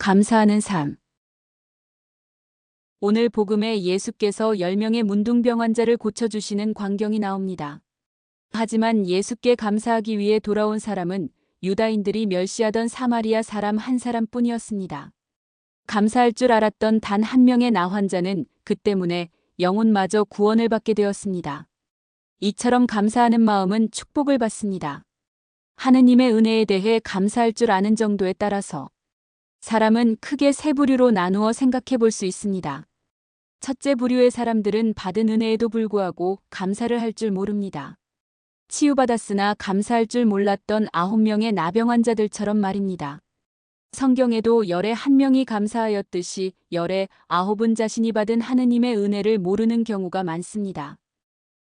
감사하는 삶. 오늘 복음에 예수께서 10명의 문둥병 환자를 고쳐주시는 광경이 나옵니다. 하지만 예수께 감사하기 위해 돌아온 사람은 유다인들이 멸시하던 사마리아 사람 한 사람뿐이었습니다. 감사할 줄 알았던 단 한 명의 나 환자는 그 때문에 영혼마저 구원을 받게 되었습니다. 이처럼 감사하는 마음은 축복을 받습니다. 하느님의 은혜에 대해 감사할 줄 아는 정도에 따라서 사람은 크게 세 부류로 나누어 생각해 볼 수 있습니다. 첫째 부류의 사람들은 받은 은혜에도 불구하고 감사를 할 줄 모릅니다. 치유받았으나 감사할 줄 몰랐던 아홉 명의 나병 환자들처럼 말입니다. 성경에도 열에 한 명이 감사하였듯이 열에 아홉은 자신이 받은 하느님의 은혜를 모르는 경우가 많습니다.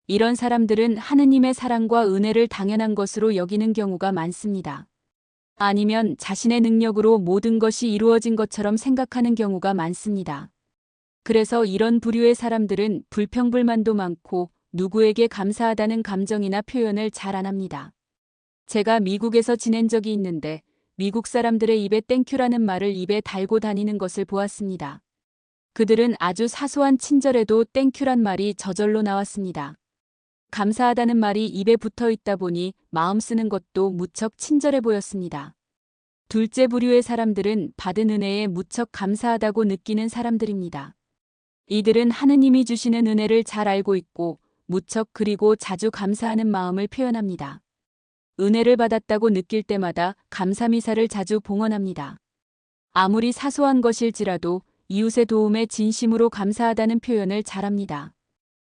이런 사람들은 하느님의 사랑과 은혜를 당연한 것으로 여기는 경우가 많습니다. 아니면 자신의 능력으로 모든 것이 이루어진 것처럼 생각하는 경우가 많습니다. 그래서 이런 부류의 사람들은 불평불만도 많고 누구에게 감사하다는 감정이나 표현을 잘 안 합니다. 제가 미국에서 지낸 적이 있는데 미국 사람들의 입에 땡큐라는 말을 입에 달고 다니는 것을 보았습니다. 그들은 아주 사소한 친절에도 땡큐란 말이 저절로 나왔습니다. 감사하다는 말이 입에 붙어 있다 보니 마음 쓰는 것도 무척 친절해 보였습니다. 둘째 부류의 사람들은 받은 은혜에 무척 감사하다고 느끼는 사람들입니다. 이들은 하느님이 주시는 은혜를 잘 알고 있고 무척 그리고 자주 감사하는 마음을 표현합니다. 은혜를 받았다고 느낄 때마다 감사미사를 자주 봉헌합니다. 아무리 사소한 것일지라도 이웃의 도움에 진심으로 감사하다는 표현을 잘합니다.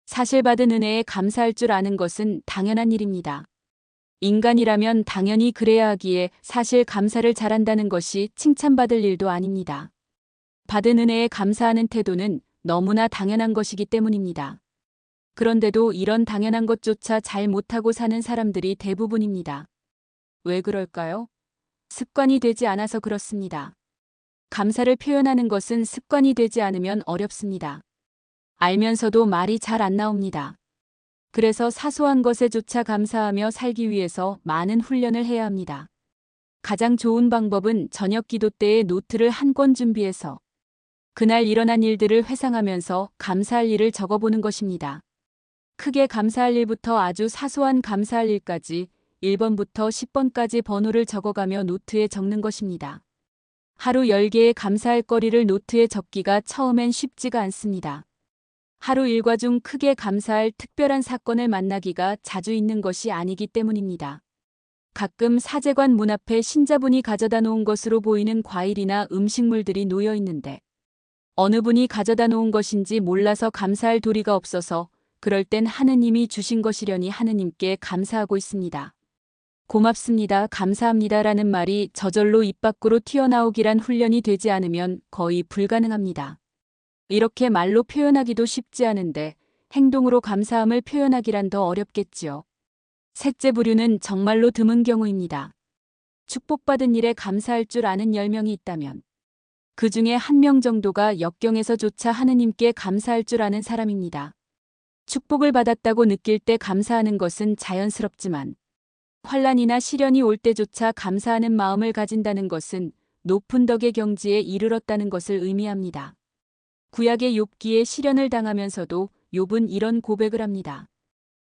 사실 받은 은혜에 감사할 줄 아는 것은 당연한 일입니다. 인간이라면 당연히 그래야 하기에 사실 감사를 잘한다는 것이 칭찬받을 일도 아닙니다. 받은 은혜에 감사하는 태도는 너무나 당연한 것이기 때문입니다. 그런데도 이런 당연한 것조차 잘 못하고 사는 사람들이 대부분입니다. 왜 그럴까요? 습관이 되지 않아서 그렇습니다. 감사를 표현하는 것은 습관이 되지 않으면 어렵습니다. 알면서도 말이 잘 안 나옵니다. 그래서 사소한 것에조차 감사하며 살기 위해서 많은 훈련을 해야 합니다. 가장 좋은 방법은 저녁 기도 때에 노트를 한 권 준비해서 그날 일어난 일들을 회상하면서 감사할 일을 적어보는 것입니다. 크게 감사할 일부터 아주 사소한 감사할 일까지 1번부터 10번까지 번호를 적어가며 노트에 적는 것입니다. 하루 10개의 감사할 거리를 노트에 적기가 처음엔 쉽지가 않습니다. 하루 일과 중 크게 감사할 특별한 사건을 만나기가 자주 있는 것이 아니기 때문입니다. 가끔 사제관 문 앞에 신자분이 가져다 놓은 것으로 보이는 과일이나 음식물들이 놓여 있는데 어느 분이 가져다 놓은 것인지 몰라서 감사할 도리가 없어서 그럴 땐 하느님이 주신 것이려니 하느님께 감사하고 있습니다. 고맙습니다, 감사합니다 라는 말이 저절로 입 밖으로 튀어나오기란 훈련이 되지 않으면 거의 불가능합니다. 이렇게 말로 표현하기도 쉽지 않은데 행동으로 감사함을 표현하기란 더 어렵겠지요. 셋째 부류는 정말로 드문 경우입니다. 축복받은 일에 감사할 줄 아는 10명이 있다면 그 중에 한 명 정도가 역경에서조차 하느님께 감사할 줄 아는 사람입니다. 축복을 받았다고 느낄 때 감사하는 것은 자연스럽지만 환란이나 시련이 올 때조차 감사하는 마음을 가진다는 것은 높은 덕의 경지에 이르렀다는 것을 의미합니다. 구약의 욥기에 시련을 당하면서도 욥은 이런 고백을 합니다.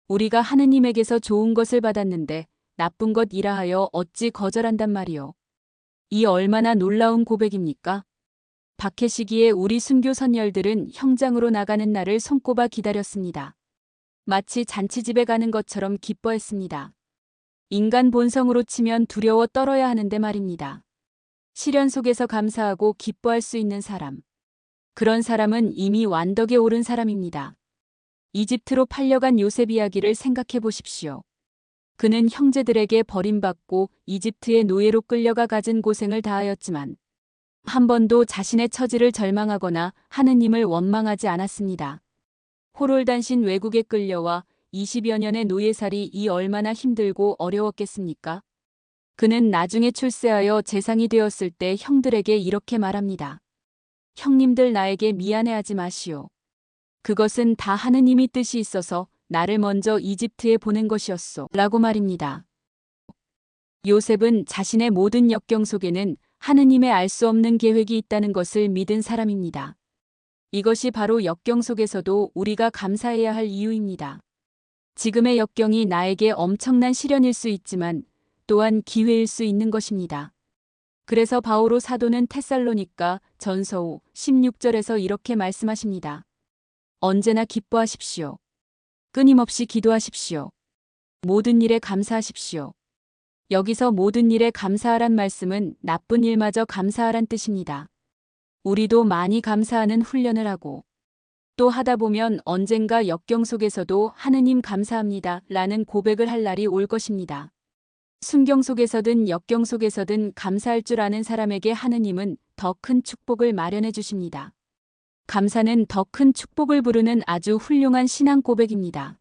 우리가 하느님에게서 좋은 것을 받았는데 나쁜 것 이라하여 어찌 거절한단 말이요. 이 얼마나 놀라운 고백입니까? 박해 시기에 우리 순교 선열들은 형장으로 나가는 날을 손꼽아 기다렸습니다. 마치 잔치집에 가는 것처럼 기뻐했습니다. 인간 본성으로 치면 두려워 떨어야 하는데 말입니다. 시련 속에서 감사하고 기뻐할 수 있는 사람. 그런 사람은 이미 완덕에 오른 사람입니다. 이집트로 팔려간 요셉 이야기를 생각해 보십시오. 그는 형제들에게 버림받고 이집트의 노예로 끌려가 가진 고생을 다하였지만 한 번도 자신의 처지를 절망하거나 하느님을 원망하지 않았습니다. 호롤단신 외국에 끌려와 20여 년의 노예살이 이 얼마나 힘들고 어려웠겠습니까? 그는 나중에 출세하여 재상이 되었을 때 형들에게 이렇게 말합니다. 형님들 나에게 미안해하지 마시오. 그것은 다 하느님이 뜻이 있어서 나를 먼저 이집트에 보낸 것이었소. 라고 말입니다. 요셉은 자신의 모든 역경 속에는 하느님의 알 수 없는 계획이 있다는 것을 믿은 사람입니다. 이것이 바로 역경 속에서도 우리가 감사해야 할 이유입니다. 지금의 역경이 나에게 엄청난 시련일 수 있지만 또한 기회일 수 있는 것입니다. 그래서 바오로 사도는 테살로니가 전서 5 16절에서 이렇게 말씀하십니다. 언제나 기뻐하십시오. 끊임없이 기도하십시오. 모든 일에 감사하십시오. 여기서 모든 일에 감사하란 말씀은 나쁜 일마저 감사하란 뜻입니다. 우리도 많이 감사하는 훈련을 하고 또 하다 보면 언젠가 역경 속에서도 하느님 감사합니다 라는 고백을 할 날이 올 것입니다. 순경 속에서든 역경 속에서든 감사할 줄 아는 사람에게 하느님은 더 큰 축복을 마련해 주십니다. 감사는 더 큰 축복을 부르는 아주 훌륭한 신앙 고백입니다.